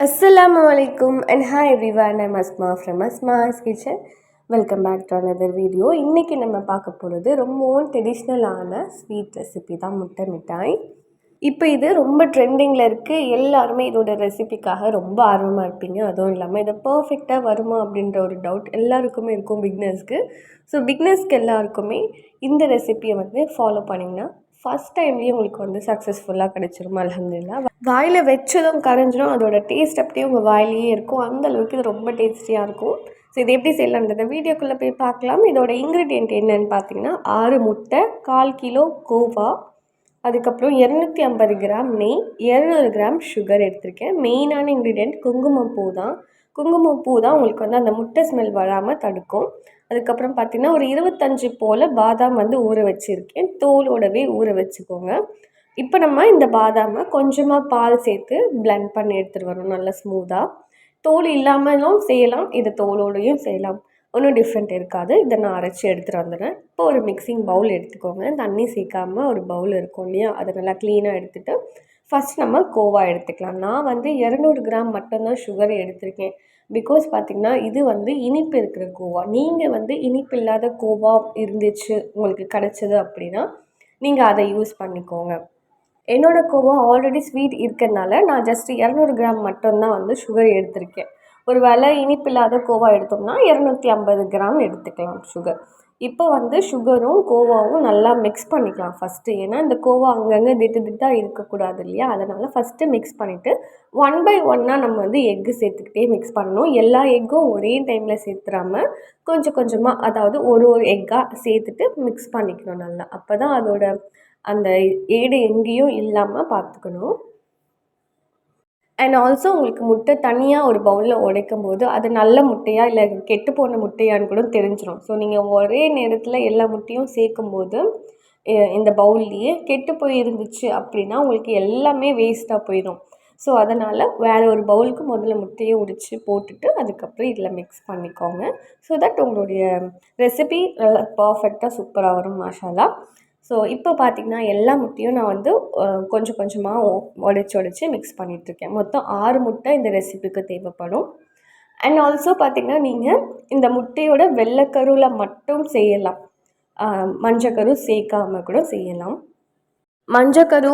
அஸ்ஸலாமு அலைக்கும் and hi everyone I'm Asma from Asma's kitchen welcome back to another video இன்றைக்கி நம்ம பார்க்க போகிறது ரொம்பவும் ட்ரெடிஷ்னலான ஸ்வீட் ரெசிபி தான் முட்டை மிட்டாய். இப்போ இது ரொம்ப ட்ரெண்டிங்கில் இருக்குது எல்லாருமே இதோட ரெசிபிக்காக ரொம்ப ஆர்வமாக இருப்பீங்க. அதுவும் இல்லாமல் இதை பர்ஃபெக்டாக வருமா அப்படின்ற ஒரு டவுட் எல்லாருக்குமே இருக்கும் பிக்னஸ்க்கு ஸோ பிக்னஸ்க்கு எல்லாருக்குமே இந்த ரெசிபியை வந்து ஃபாலோ பண்ணிங்கன்னா ஃபஸ்ட் டைம்லேயே உங்களுக்கு வந்து சக்ஸஸ்ஃபுல்லாக கிடச்சிரும் அலமதுல்லா வாயில் வச்சதும் கரைஞ்சிடும் அதோட டேஸ்ட் அப்படியே உங்கள் வாயிலேயே இருக்கும். அந்தளவுக்கு இது ரொம்ப டேஸ்டியாக இருக்கும். ஸோ இது எப்படி செய்யலான்றத வீடியோக்குள்ளே போய் பார்க்கலாம். இதோட இன்க்ரீடியன்ட் என்னன்னு பார்த்தீங்கன்னா ஆறு முட்டை கால் கிலோ கோவா அதுக்கப்புறம் இரநூத்தி ஐம்பது கிராம் நெய் இரநூறு கிராம் சுகர் எடுத்திருக்கேன். மெயினான இன்க்ரீடியன்ட் குங்குமப்பூ தான். குங்குமப்பூ தான் உங்களுக்கு வந்து அந்த முட்டை ஸ்மெல் வராமல் தடுக்கும். அதுக்கப்புறம் பார்த்திங்கன்னா ஒரு இருபத்தஞ்சு போல் பாதாம் வந்து ஊற வச்சுருக்கேன். தோலோடவே ஊற வச்சுக்கோங்க. இப்போ நம்ம இந்த பாதாமை கொஞ்சமாக பால் சேர்த்து பிளெண்ட் பண்ணி எடுத்துகிட்டு வரோம் நல்லா ஸ்மூத்தாக தோல் இல்லாமலும் செய்யலாம் இதை தோலோடையும் செய்யலாம். ஒன்றும் டிஃப்ரெண்ட் இருக்காது. இதை நான் அரைச்சி எடுத்துகிட்டு வந்துடுறேன். இப்போ ஒரு மிக்சிங் பவுல் எடுத்துக்கோங்க. தண்ணி சேர்க்காம ஒரு பவுல் இருக்கும் இல்லையா? அதை நல்லா க்ளீனாக எடுத்துகிட்டு ஃபஸ்ட் நம்ம கோவா எடுத்துக்கலாம். நான் வந்து இரநூறு கிராம் மட்டும்தான் சுகர் எடுத்திருக்கேன். பிகாஸ் பார்த்திங்கன்னா இது வந்து இனிப்பு இருக்கிற கோவா. நீங்கள் வந்து இனிப்பு இல்லாத கோவா இருந்துச்சு உங்களுக்கு கிடச்சிது அப்படின்னா நீங்கள் அதை யூஸ் பண்ணிக்கோங்க. என்னோடய கோவா ஆல்ரெடி ஸ்வீட் இருக்கிறதுனால நான் ஜஸ்ட் இரநூறு கிராம் மட்டும்தான் வந்து சுகர் எடுத்திருக்கேன். ஒரு வேளை இனிப்பு இல்லாத கோவா எடுத்தோம்னா இரநூத்தி ஐம்பது கிராம் எடுத்துக்கலாம் சுகர் இப்போ வந்து சுகரும் கோவாவும் நல்லா மிக்ஸ் பண்ணிக்கலாம். ஃபஸ்ட்டு ஏன்னா இந்த கோவா அங்கங்கே திட்டு திட்டாக இருக்கக்கூடாது இல்லையா? அதனால் ஃபஸ்ட்டு மிக்ஸ் பண்ணிவிட்டு ஒன் பை ஒன்னாக நம்ம வந்து எக்கு சேர்த்துக்கிட்டே மிக்ஸ் பண்ணணும். எல்லா எக்கும் ஒரே டைமில் சேர்த்துறாம கொஞ்சம் கொஞ்சமாக அதாவது ஒரு ஒரு எக்காக சேர்த்துட்டு மிக்ஸ் பண்ணிக்கணும் நல்லா. அப்போ தான் அதோட அந்த ஏடு எங்கேயும் இல்லாமல் பார்த்துக்கணும். அண்ட் ஆல்சோ உங்களுக்கு முட்டை தனியாக ஒரு பவுலில் உடைக்கும் போது அது நல்ல முட்டையா இல்லை கெட்டு போன முட்டையான்னு கூட தெரிஞ்சிடும் ஸோ நீங்கள் ஒரே நேரத்தில் எல்லா முட்டையும் சேர்க்கும் போது இந்த பவுல்லையே கெட்டு போயிருந்துச்சு அப்படின்னா உங்களுக்கு எல்லாமே வேஸ்ட்டாக போயிடும் ஸோ அதனால் வேறு ஒரு பவுலுக்கு முதல்ல முட்டையை உரித்து போட்டுட்டு அதுக்கப்புறம் இதில் மிக்ஸ் பண்ணிக்கோங்க. ஸோ தட் உங்களுடைய ரெசிபி நல்லா பர்ஃபெக்டாக சூப்பராக வரும் மசாலா ஸோ இப்போ பார்த்திங்கன்னா எல்லா முட்டையும் நான் வந்து கொஞ்சம் கொஞ்சமாக உடச்சி உடச்சி மிக்ஸ் பண்ணிகிட்ருக்கேன் மொத்தம் ஆறு முட்டை இந்த ரெசிபிக்கு தேவைப்படும். அண்ட் ஆல்சோ பார்த்திங்கன்னா நீங்கள் இந்த முட்டையோட வெள்ளைக்கருவில் மட்டும் செய்யலாம். மஞ்சக்கரு சேர்க்காமல் கூட செய்யலாம். மஞ்சக்கரு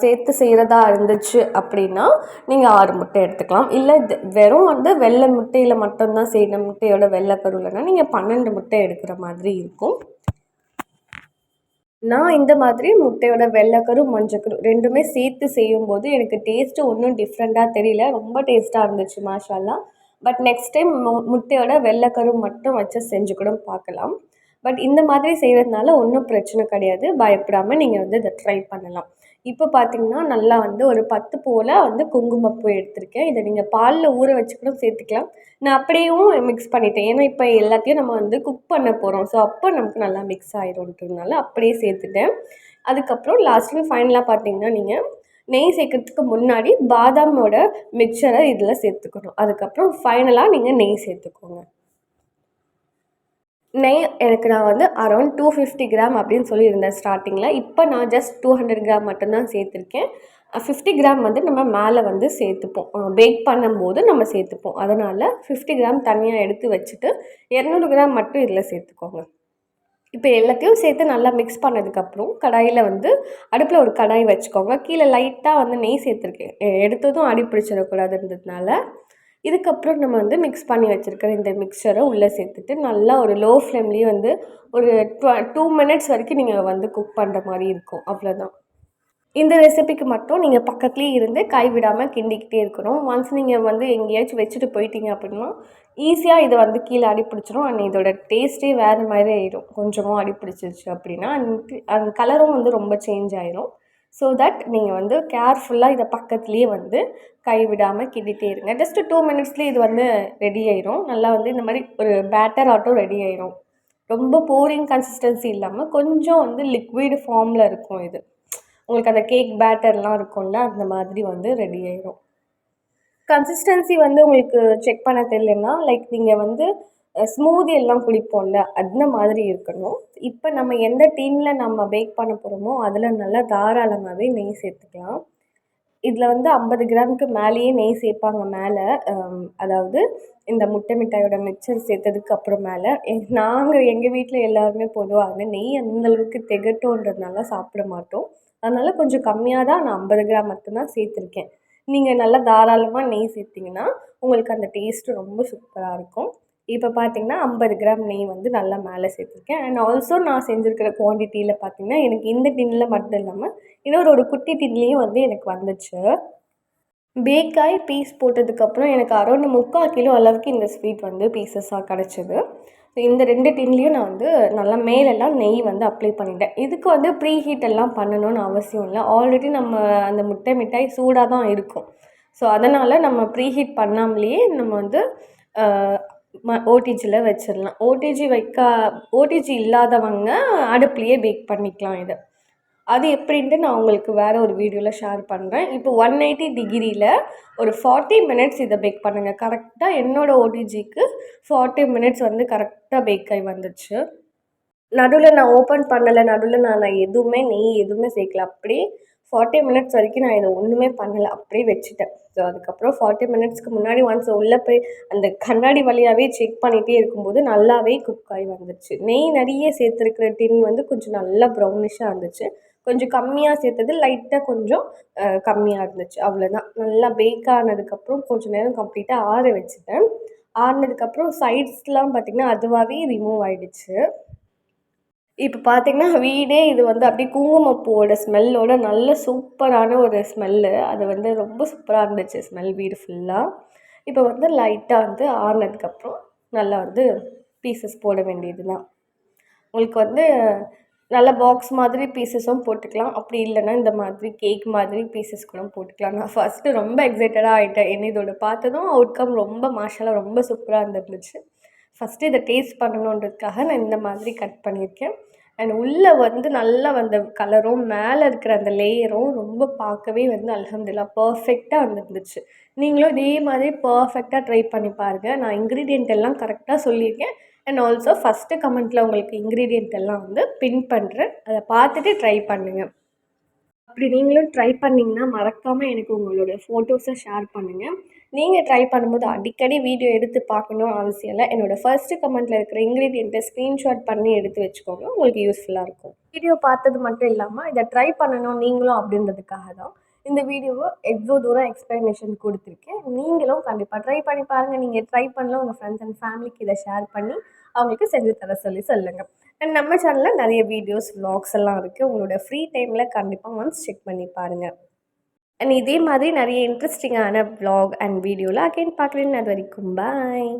சேர்த்து செய்கிறதா இருந்துச்சு அப்படின்னா நீங்கள் ஆறு முட்டை எடுத்துக்கலாம். இல்லை வெறும் வந்து வெள்ளை முட்டையில் மட்டும்தான் செய்யணும். முட்டையோட வெள்ளைக்கருவில்னா நீங்கள் பன்னெண்டு முட்டை எடுக்கிற மாதிரி இருக்கும். நான் இந்த மாதிரி முட்டையோட வெள்ளைக்கரு மஞ்சக்கரு ரெண்டுமே சேர்த்து செய்யும்போது எனக்கு டேஸ்ட்டு ஒன்றும் டிஃப்ரெண்ட்டாக தெரியல. ரொம்ப டேஸ்ட்டாக இருந்துச்சு மாஷால்லா. பட் நெக்ஸ்ட் டைம் மு முட்டையோட வெள்ளைக்கரு மட்டும் வச்சு செஞ்சு கூட பார்க்கலாம். பட் இந்த மாதிரி செய்கிறதுனால ஒன்றும் பிரச்சனை கிடையாது. பயப்படாமல் நீங்கள் வந்து இதை ட்ரை பண்ணலாம். இப்போ பார்த்தீங்கன்னா நல்லா வந்து ஒரு பத்து போல் வந்து குங்குமப்பூ எடுத்திருக்கேன். இதை நீங்கள் பாலில் ஊற வச்சு கூட சேர்த்துக்கலாம். நான் அப்படியும் மிக்ஸ் பண்ணிட்டேன். ஏன்னா இப்போ எல்லாத்தையும் நம்ம வந்து குக் பண்ண போகிறோம் ஸோ அப்போ நமக்கு நல்லா மிக்ஸ் ஆயிரும்ன்றதுனால அப்படியே சேர்த்துட்டேன். அதுக்கப்புறம் லாஸ்ட்டு ஃபைனலாக பார்த்தீங்கன்னா நீங்கள் நெய் சேர்க்கறதுக்கு முன்னாடி பாதாமோட மிக்சரை இதில் சேர்த்துக்கணும். அதுக்கப்புறம் ஃபைனலாக நீங்கள் நெய் சேர்த்துக்கோங்க. நெய் எனக்கு நான் வந்து அரௌண்ட் டூ ஃபிஃப்டி கிராம் அப்படின்னு சொல்லியிருந்தேன் ஸ்டார்டிங்கில் இப்போ நான் ஜஸ்ட் டூ ஹண்ட்ரட் கிராம் மட்டும்தான் சேர்த்துருக்கேன். ஃபிஃப்டி கிராம் வந்து நம்ம மேலே வந்து சேர்த்துப்போம். பேக் பண்ணும்போது நம்ம சேர்த்துப்போம். அதனால் ஃபிஃப்டி கிராம் தனியாக எடுத்து வச்சுட்டு இரநூறு கிராம் மட்டும் இதில் சேர்த்துக்கோங்க. இப்போ எல்லாத்தையும் சேர்த்து நல்லா மிக்ஸ் பண்ணதுக்கப்புறம் கடாயில் வந்து அடுப்பில் ஒரு கடாய் வச்சுக்கோங்க. கீழே லைட்டாக வந்து நெய் சேர்த்துருக்கேன். எடுத்ததும் அடி பிடிச்சிடக்கூடாதுன்றதுனால இதுக்கப்புறம் நம்ம வந்து மிக்ஸ் பண்ணி வச்சுருக்கிற இந்த மிக்சரை உள்ளே சேர்த்துட்டு நல்லா ஒரு லோ ஃப்ளேம்லேயே வந்து ஒரு டுவ டூ மினிட்ஸ் வரைக்கும் நீங்கள் வந்து குக் பண்ணுற மாதிரி இருக்கும். அவ்வளோதான் இந்த ரெசிபிக்கு மட்டும் நீங்கள் பக்கத்துலேயே இருந்து கைவிடாமல் கிண்டிக்கிட்டே இருக்கணும். ஒன்ஸ் நீங்கள் வந்து எங்கேயாச்சும் வச்சுட்டு போயிட்டீங்க அப்படின்னா ஈஸியாக இதை வந்து கீழே அடிப்பிடிச்சிடும் அண்ட் இதோட டேஸ்ட்டே வேறு மாதிரி ஆயிடும் கொஞ்சமாக அடி பிடிச்சிருச்சு அப்படின்னா அந்த கலரும் வந்து ரொம்ப சேஞ்ச் ஆயிரும். ஸோ தட் நீங்கள் வந்து கேர்ஃபுல்லாக இதை பக்கத்துலேயே வந்து கைவிடாமல் கிண்டிகிட்டே இருங்க. ஜஸ்ட்டு டூ மினிட்ஸ்லேயே இது வந்து ரெடி ஆயிரும். நல்லா வந்து இந்த மாதிரி ஒரு பேட்டர் ஆட்டோ ரெடி ஆயிரும். ரொம்ப போரிங் கன்சிஸ்டன்சி இல்லாமல் கொஞ்சம் வந்து லிக்விட் ஃபார்மில் இருக்கும் இது. உங்களுக்கு அந்த கேக் பேட்டர்லாம் இருக்கும்ல அந்த மாதிரி வந்து ரெடி ஆயிரும். கன்சிஸ்டன்சி வந்து உங்களுக்கு செக் பண்ண தெரியலன்னா லைக் நீங்கள் வந்து ஸ்மூதி எல்லாம் குடிப்போம்ல அந்த மாதிரி இருக்கணும். இப்போ நம்ம எந்த டீனில் நம்ம பேக் பண்ண போகிறோமோ அதில் நல்லா தாராளமாகவே நெய் சேர்த்துக்கலாம். இதில் வந்து ஐம்பது கிராமுக்கு மேலேயே நெய் சேர்ப்பாங்க மேலே. அதாவது இந்த முட்டை மிட்டாயோட மிக்சர் சேர்த்ததுக்கு அப்புறம் மேலே. நாங்கள் எங்கள் வீட்டில் எல்லாருமே பொதுவாக வந்து நெய் அந்தளவுக்கு திகட்டோன்றதுனால சாப்பிட மாட்டோம். அதனால் கொஞ்சம் கம்மியாக தான் நான் ஐம்பது கிராம் மட்டும்தான் சேர்த்துருக்கேன். நீங்கள் நல்லா தாராளமாக நெய் சேர்த்திங்கன்னா உங்களுக்கு அந்த டேஸ்ட்டு ரொம்ப சூப்பராக இருக்கும். இப்போ பார்த்தீங்கன்னா ஐம்பது கிராம் நெய் வந்து நல்லா மேலே சேர்த்துருக்கேன். அண்ட் ஆல்சோ நான் செஞ்சுருக்கிற குவான்டிட்டியில் பார்த்தீங்கன்னா எனக்கு இந்த டின்னில் மட்டும் இல்லாமல் இன்னொரு ஒரு குட்டி டின்லேயும் வந்து எனக்கு வந்துச்சு. பேக்காய் பீஸ் போட்டதுக்கப்புறம் எனக்கு அரௌண்ட் முக்கால் கிலோ அளவுக்கு இந்த ஸ்வீட் வந்து பீசஸாக கிடச்சிது. இந்த ரெண்டு டின்லேயும் நான் வந்து நல்லா மேலெல்லாம் நெய் வந்து அப்ளை பண்ணிட்டேன். இதுக்கு வந்து ப்ரீ ஹீட் எல்லாம் பண்ணணும்னு அவசியம் இல்லை. ஆல்ரெடி நம்ம அந்த முட்டை மிட்டாய் சூடாக தான் இருக்கும். ஸோ அதனால் நம்ம ப்ரீ ஹீட் பண்ணாமலேயே நம்ம வந்து ம ஓடிஜியில் வச்சிடலாம் ஓடிஜி வைக்க ஓடிஜி இல்லாதவங்க அடுப்புலேயே பேக் பண்ணிக்கலாம் இதை. அது எப்படின்ட்டு நான் உங்களுக்கு வேறு ஒரு வீடியோவில் ஷேர் பண்ணுறேன் இப்போ ஒன் எயிட்டி டிகிரியில் ஒரு ஃபார்ட்டி மினிட்ஸ் இதை பேக் பண்ணுங்கள் கரெக்டாக என்னோடய ஓடிஜிக்கு ஃபார்ட்டி மினிட்ஸ் வந்து கரெக்டாக பேக் ஆகி வந்துடுச்சு நடுவில் நான் ஓப்பன் பண்ணலை. நடுவில் நான் நான் எதுவுமே நெய் எதுவுமே சேர்க்கல. அப்படியே ஃபார்ட்டி மினிட்ஸ் வரைக்கும் நான் இதை ஒன்றுமே பண்ணலை அப்படியே வச்சுட்டேன். ஸோ அதுக்கப்புறம் ஃபார்ட்டி மினிட்ஸ்க்கு முன்னாடி ஒன்ஸ் உள்ளே போய் அந்த கண்ணாடி வழியாகவே செக் பண்ணிகிட்டே இருக்கும்போது நல்லாவே குக் ஆகி வந்துருச்சு. நெய் நிறைய சேர்த்துருக்குற டின் வந்து கொஞ்சம் நல்லா ப்ரௌனிஷாக இருந்துச்சு. கொஞ்சம் கம்மியாக சேர்த்தது லைட்டாக கொஞ்சம் கம்மியாக இருந்துச்சு. அவ்வளோதான் நல்லா பேக் ஆனதுக்கப்புறம் கொஞ்சம் நேரம் கம்ப்ளீட்டாக ஆற வச்சுட்டேன். ஆறினதுக்கப்புறம் சைட்ஸ்லாம் பார்த்திங்கன்னா அதுவாகவே ரிமூவ் ஆகிடுச்சு இப்போ பார்த்திங்கன்னா வீடே இது வந்து அப்படியே குங்குமப்பூவோட ஸ்மெல்லோட நல்ல சூப்பரான ஒரு ஸ்மெல்லு அது வந்து ரொம்ப சூப்பராக இருந்துச்சு ஸ்மெல் வீடு ஃபுல்லாக இப்போ வந்து லைட்டாக வந்து ஆறுனதுக்கப்புறம் நல்லா வந்து பீசஸ் போட வேண்டியது தான் உங்களுக்கு வந்து நல்ல பாக்ஸ் மாதிரி பீசஸும் போட்டுக்கலாம். அப்படி இல்லைன்னா இந்த மாதிரி கேக் மாதிரி பீசஸ் கூட போட்டுக்கலாம். நான் ஃபஸ்ட்டு ரொம்ப எக்ஸைட்டடாக ஆகிட்டேன் என்ன இதோட பார்த்ததும் அவுட்கம் ரொம்ப மாஷலாக ரொம்ப சூப்பராக இருந்துருந்துச்சு. ஃபஸ்ட்டு இதை டேஸ்ட் பண்ணணுன்றதுக்காக நான் இந்த மாதிரி கட் பண்ணியிருக்கேன். அண்ட் உள்ளே வந்து நல்லா வந்த கலரும் மேலே இருக்கிற அந்த லேயரும் ரொம்ப பார்க்கவே வந்து அலமதுல்லா பர்ஃபெக்டாக வந்துருந்துச்சு. நீங்களும் இதே மாதிரி பர்ஃபெக்டாக ட்ரை பண்ணி பாருங்கள் நான் இன்க்ரீடியண்ட் எல்லாம் கரெக்டாக சொல்லியிருக்கேன். அண்ட் ஆல்சோ ஃபஸ்ட்டு கமெண்ட்டில் உங்களுக்கு இன்க்ரீடியண்ட் எல்லாம் வந்து பின் பண்ணுறேன் அதை பார்த்துட்டு ட்ரை பண்ணுங்கள் அப்படி நீங்களும் ட்ரை பண்ணிங்கன்னா மறக்காமல் எனக்கு உங்களோட ஃபோட்டோஸை ஷேர் பண்ணுங்கள் நீங்கள் ட்ரை பண்ணும்போது அடிக்கடி வீடியோ எடுத்து பார்க்கணும் அவசியம் இல்லை. என்னோடய ஃபர்ஸ்ட்டு கமெண்ட்டில் இருக்கிற இன்க்ரீடியண்ட்டை ஸ்க்ரீன்ஷாட் பண்ணி எடுத்து வச்சுக்கோங்க. உங்களுக்கு யூஸ்ஃபுல்லாக இருக்கும். வீடியோ பார்த்தது மட்டும் இல்லாமல் இதை ட்ரை பண்ணணும் நீங்களும் அப்படின்றதுக்காக தான் இந்த வீடியோவை எவ்வளோ தூரம் எக்ஸ்ப்ளனேஷன் கொடுத்துருக்கேன். நீங்களும் கண்டிப்பாக ட்ரை பண்ணி பாருங்கள் நீங்கள் ட்ரை பண்ணல உங்கள் ஃப்ரெண்ட்ஸ் அண்ட் ஃபேமிலிக்கு இதை ஷேர் பண்ணி அவங்களுக்கு செஞ்சு தர சொல்லி சொல்லுங்கள் அண்ட் நம்ம சேனலில் நிறைய வீடியோஸ் வ்ளாக்ஸ் எல்லாம் இருக்குது உங்களோட ஃப்ரீ டைமில் கண்டிப்பாக ஒன்ஸ் செக் பண்ணி பாருங்கள் அண்ட் இதே மாதிரி நிறைய இன்ட்ரெஸ்டிங்கான வ்ளாக் அண்ட் வீடியோவில் அகைன் பார்க்குறேன். அது வரைக்கும் பாய்